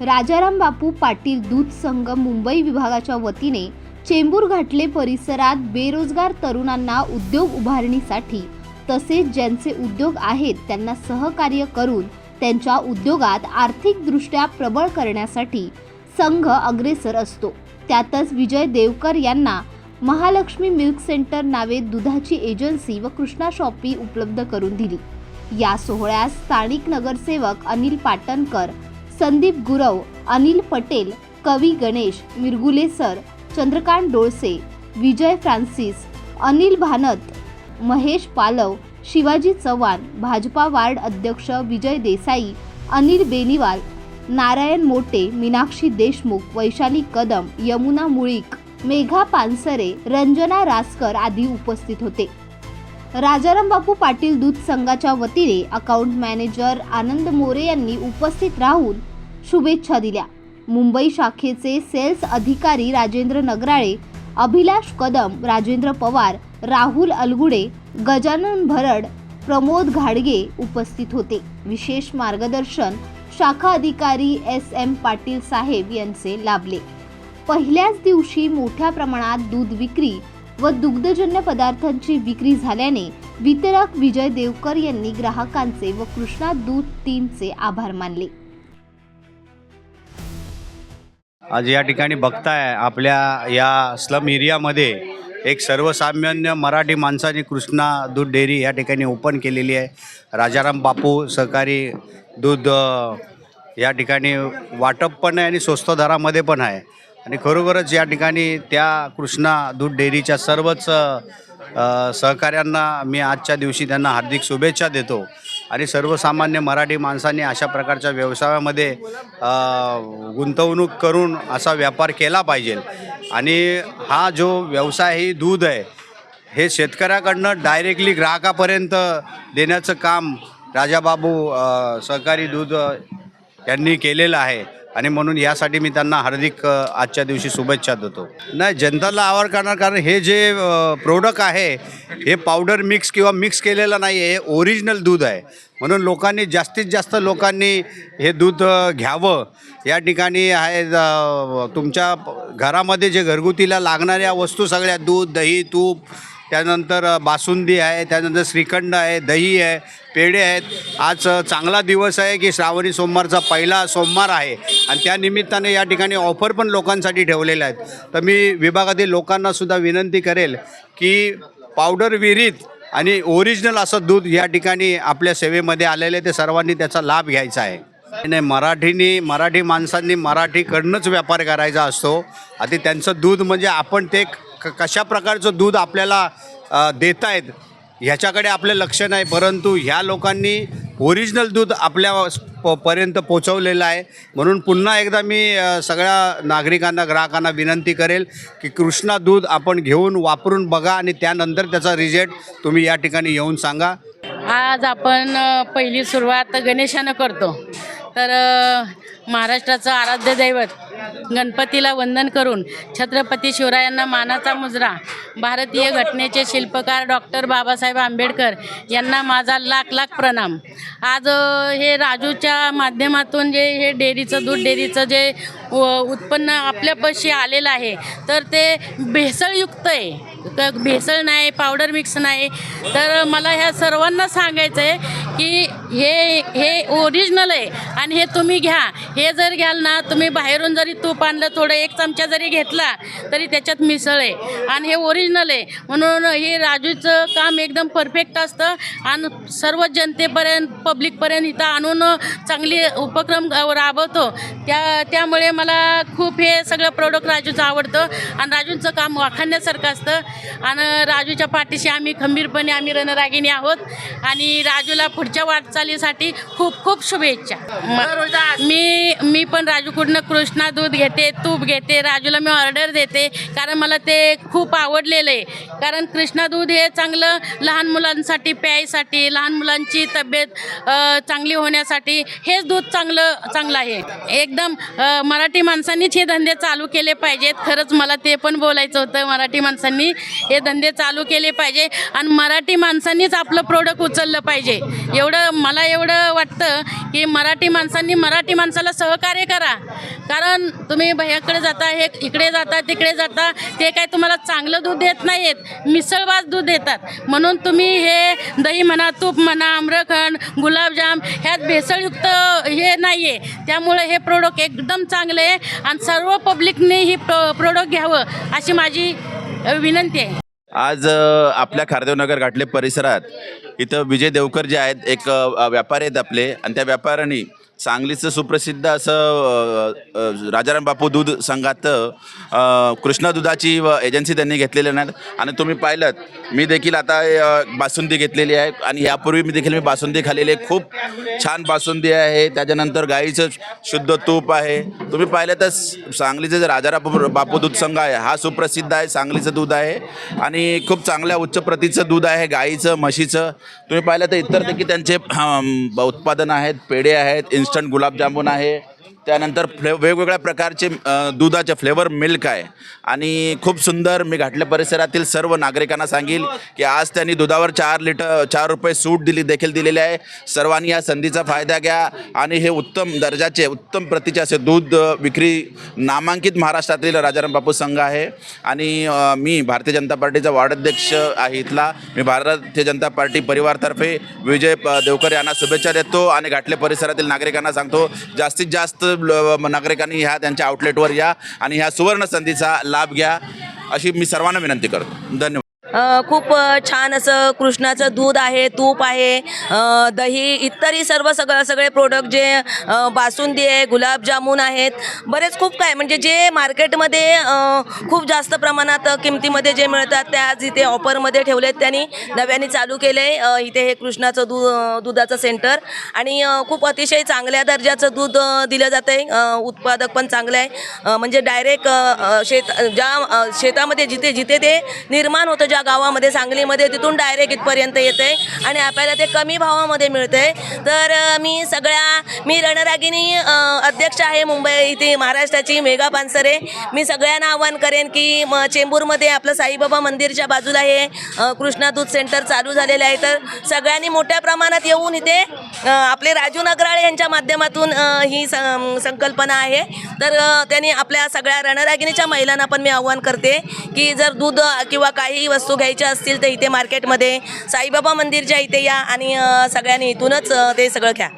राजाराम बापू पाटील दूध संघ मुंबई विभागाच्या वतीने चेंबूर घाटले परिसरात बेरोजगार तरुणांना उद्योग उभारणीसाठी तसेच ज्यांचे उद्योग आहेत त्यांना सहकार्य करून त्यांच्या उद्योगात आर्थिकदृष्ट्या प्रबळ करण्यासाठी संघ अग्रेसर असतो. त्यातच विजय देवकर यांना महालक्ष्मी मिल्क सेंटर नावे दुधाची एजन्सी व कृष्णा शॉपी उपलब्ध करून दिली. या सोहळ्यास स्थानिक नगरसेवक अनिल पाटणकर संदीप गुरव अनिल पटेल कवी Ganesh Mirgule sir Chandrakant Dolse Vijay Francis Anil Bhanat Mahesh Palav Shivaji Chavan Bhajpa ward अध्यक्ष विजय देसाई अनिल बेनीवाल नारायण मोटे मीनाक्षी देशमुख वैशाली कदम यमुना मुळीक मेघा पानसरे रंजना रासकर आदी उपस्थित होते. राजाराम बापू पाटील दूध संघाच्या वतीने अकाउंट मॅनेजर आनंद मोरे यांनी उपस्थित राहून शुभेच्छा दिल्या. मुंबई शाखेचे सेल्स अधिकारी राजेंद्र नगराळे अभिलाष कदम राजेंद्र पवार राहुल अलगुडे गजानन भरड प्रमोद घाडगे उपस्थित होते. विशेष मार्गदर्शन शाखा अधिकारी एस एम पाटील साहेब यांचे लाभले. पहिल्याच दिवशी मोठ्या प्रमाणात दूध विक्री व दुग्धजन्य पदार्थांची विक्री झाल्याने वितरक विजय देवकर यांनी ग्राहकांचे व कृष्णा दूध टीमचे आभार मानले. आज या ठिकाणी बघताय आपल्या या स्लम एरियामध्ये एक सर्वसामान्य मराठी माणसाने कृष्णा दूध डेअरी या ठिकाणी ओपन केलेली आहे. राजाराम बापू सहकारी दूध या ठिकाणी वाटप पण आहे आणि स्वस्त दरामध्ये पण आहे. आणि खरोखरच या ठिकाणी त्या कृष्णा दूध डेअरीच्या सर्वच सहकाऱ्यांना मी आजच्या दिवशी त्यांना हार्दिक शुभेच्छा देतो. आणि सर्वसामान्य मराठी माणसांनी अशा प्रकारच्या व्यवसायामध्ये गुंतवणूक करून असा व्यापार केला पाहिजे. आणि हा जो व्यवसाय ही दूध आहे हे शेतकऱ्याकडनं डायरेक्टली ग्राहकापर्यंत देण्याचं काम राजाबाबू सहकारी दूध त्यांनी यांनी केलेलं आहे. आणि म्हणून यासाठी मी त्यांना हार्दिक आजच्या दिवशी शुभेच्छा देतो. नाही जनताला आवड करणार कारण हे जे प्रोडक्ट आहे हे पावडर मिक्स किंवा मिक्स केलेलं नाही आहे हे ओरिजिनल दूध आहे. म्हणून लोकांनी जास्तीत जास्त लोकांनी हे दूध घ्यावं. या ठिकाणी आहे तुमच्या घरामध्ये जे घरगुतीला लागणाऱ्या वस्तू सगळ्या दूध दही तूप त्यानंतर बासुंदी आहे त्यानंतर श्रीखंड आहे दही आहे पेढे आहेत. आज चांगला दिवस आहे की श्रावणी सोमवारचा पहिला सोमवार आहे. आणि त्या निमित्ताने या ठिकाणी ऑफर पण लोकांसाठी ठेवलेल्या आहेत. तर मी विभागातील लोकांनासुद्धा विनंती करेल की पावडर विहिरीत आणि ओरिजिनल असं दूध या ठिकाणी आपल्या सेवेमध्ये आलेलं आहे. ते सर्वांनी त्याचा लाभ घ्यायचा आहे. नाही मराठीनी मराठी माणसांनी मराठीकडनंच व्यापार करायचा असतो. आधी त्यांचं दूध म्हणजे आपण ते क कशा प्रकारचं दूध आपल्याला देत आहेत ह्याच्याकडे आपलं लक्ष नाही. परंतु ह्या लोकांनी ओरिजिनल दूध आपल्या पर्यंत पोचवलेलं आहे. म्हणून पुन्हा एकदा मी सगळ्या नागरिकांना ग्राहकांना विनंती करेल की कृष्णा दूध आपण घेऊन वापरून बघा आणि त्यानंतर त्याचा रिझल्ट तुम्ही या ठिकाणी येऊन सांगा. आज आपण पहिली सुरुवात गणेशानं करतो. तर महाराष्ट्राचं आराध्य दैवत गणपतीला वंदन करून छत्रपती शिवरायांना मानाचा मुजरा. भारतीय घटनेचे शिल्पकार डॉक्टर बाबासाहेब आंबेडकर यांना माझा लाख लाख प्रणाम. आज हे राजूच्या माध्यमातून जे हे डेअरीचं दूध डेअरीचं जे उत्पन्न आपल्यापाशी आलेलं आहे तर ते भेसळयुक्त आहे. क- भेसळ नाही पावडर मिक्स नाही. तर मला ह्या सर्वांना सांगायचं आहे की हे हे ओरिजिनल आहे आणि हे तुम्ही घ्या. हे जर घ्याल ना तुम्ही बाहेरून जरी तूप आणलं थोडं एक चमचा जरी घेतला तरी त्याच्यात मिसळ आहे. आणि हे ओरिजिनल आहे. म्हणून हे राजूचं काम एकदम परफेक्ट असतं. आणि सर्व जनतेपर्यंत पब्लिकपर्यंत इथं आणून चांगली उपक्रम राबवतो. त्या त्यामुळे मला खूप हे सगळं प्रोडक्ट राजूचं आवडतं. आणि राजूंचं काम वाखाणण्यासारखं असतं. आणि राजूच्या पाठीशी आम्ही खंबीरपणे आम्ही रणरागिणी आहोत. आणि राजूला पुढच्या वाटचालीसाठी खूप खूप शुभेच्छा. मी मी पण राजूकडनं कृष्णा दूध घेते तूप घेते राजूला मी ऑर्डर देते कारण मला ते खूप आवडलेलं आहे. कारण कृष्णा दूध हे चांगलं लहान मुलांसाठी प्यायसाठी लहान मुलांची तब्येत चांगली होण्यासाठी हेच दूध चांगलं चांगलं आहे. एकदम मराठी माणसांनीच हे धंदे चालू केले पाहिजेत. खरंच मला ते पण बोलायचं होतं. मराठी माणसांनी हे धंदे चालू केले पाहिजे. आणि मराठी माणसांनीच आपलं प्रोडक्ट उचललं पाहिजे. एवढं मला एवढं वाटतं की मराठी माणसांनी मराठी माणसाला सहकार्य करा. कारण तुम्ही भैयाकडे जाता हे इकडे जाता तिकडे जाता ते काय तुम्हाला चांगलं दूध देत नाहीत. मिसळवास दूध देतात. म्हणून तुम्ही हे दही म्हणा तूप म्हणा आम्रखंड गुलाबजाम ह्यात भेसळयुक्त हे नाही आहे त्यामुळे हे प्रोडक्ट एकदम चांगले आहे आणि सर्व पब्लिकने ही प्रो प्रोडक्ट घ्यावं अशी माझी विनंती आहे. आज आपल्या खारदेवनगर घाटले परिसरात इथं विजय देवकर जे आहेत एक व्यापारी आहेत आपले. आणि त्या व्यापाऱ्यांनी सांगलीचं सुप्रसिद्ध असं राजाराम बापू दूध संघात कृष्णा दुधाची व एजन्सी त्यांनी घेतलेली नाही. आणि तुम्ही पाहिलं मी देखील आता बासुंदी घेतलेली आहे. आणि यापूर्वी मी देखील मी बासुंदी खाल्लेली आहे. खूप छान बासुंदी आहे. त्याच्यानंतर गाईचं शुद्ध तूप आहे. तुम्ही पाहिलं तर सांगलीचं जे राजाराम बापू दूध संघ आहे हा सुप्रसिद्ध आहे सांगलीचं दूध आहे. आणि खूप चांगल्या उच्च प्रतीचं दूध आहे गाईचं म्हशीचं. तुम्ही पाहिलं तर इतर देखील त्यांचे उत्पादन आहेत पेढे आहेत इन्स्टंट गुलाबजामुन आहे. त्यानंतर फ्ले वेगवेगळ्या प्रकारचे दुधाचे फ्लेवर मिल्क आहे. आणि खूप सुंदर मी घाटल्या परिसरातील सर्व नागरिकांना सांगेल की आज त्यांनी दुधावर चार लिटर चार रुपये सूट दिली देखील दिलेली आहे. सर्वांनी या संधीचा फायदा घ्या. आणि हे उत्तम दर्जाचे उत्तम प्रतीचे असे दूध विक्री नामांकित महाराष्ट्रातील राजाराम बापू संघ आहे. आणि मी भारतीय जनता पार्टीचा वार्डाध्यक्ष आहे इथला. मी भारतीय जनता पार्टी परिवारतर्फे विजय देवकर यांना शुभेच्छा देतो आणि घाटले परिसरातील नागरिकांना सांगतो जास्तीत जास्त नागरिकांनी ह्या त्यांच्या आउटलेटवर या आणि ह्या सुवर्ण संधीचा लाभ घ्या अशी मी सर्वांना विनंती करतो. धन्यवाद. खूप छान असं कृष्णाचं दूध आहे तूप आहे दही इतरही सर्व सगळं सगळे प्रोडक्ट जे बासुंदी आहे गुलाबजामून आहेत बरेच खूप काय म्हणजे जे मार्केटमध्ये खूप जास्त प्रमाणात किमतीमध्ये जे मिळतात त्या आज इथे ऑफरमध्ये ठेवलेत त्यांनी नव्याने चालू केले आहे इथे हे कृष्णाचं दूध दुधाचं सेंटर आणि खूप अतिशय चांगल्या दर्जाचं दूध दिलं जातं आहे उत्पादक पण चांगलं आहे म्हणजे डायरेक्ट शेत ज्या शेतामध्ये जिथे जिथे ते निर्माण होतं ज्या गावामध्ये सांगलीमध्ये तिथून डायरेक्ट इथपर्यंत येते आणि आपल्याला ते कमी भावामध्ये मिळते. तर मी सगळ्या मी रणरागिनी अध्यक्ष आहे मुंबई इथे महाराष्ट्राची मेगा पानसरे. मी सगळ्यांना आवाहन करेन की म चेंबूरमध्ये आपलं साईबाबा मंदिरच्या बाजूला हे कृष्णा दूध सेंटर चालू झालेलं आहे. तर सगळ्यांनी मोठ्या प्रमाणात येऊन इथे आपले राजू नगराळे यांच्या माध्यमातून ही सं- संकल्पना आहे. तर त्यांनी आपल्या सगळ्या रणरागिणीच्या महिलांना पण मी आव्हान करते की जर दूध किंवा काही वस्तू घ्यायच्या असतील तर इथे मार्केटमध्ये साईबाबा मंदिरच्या इथे या आणि सगळ्यांनी इथूनच ते सगळं घ्या.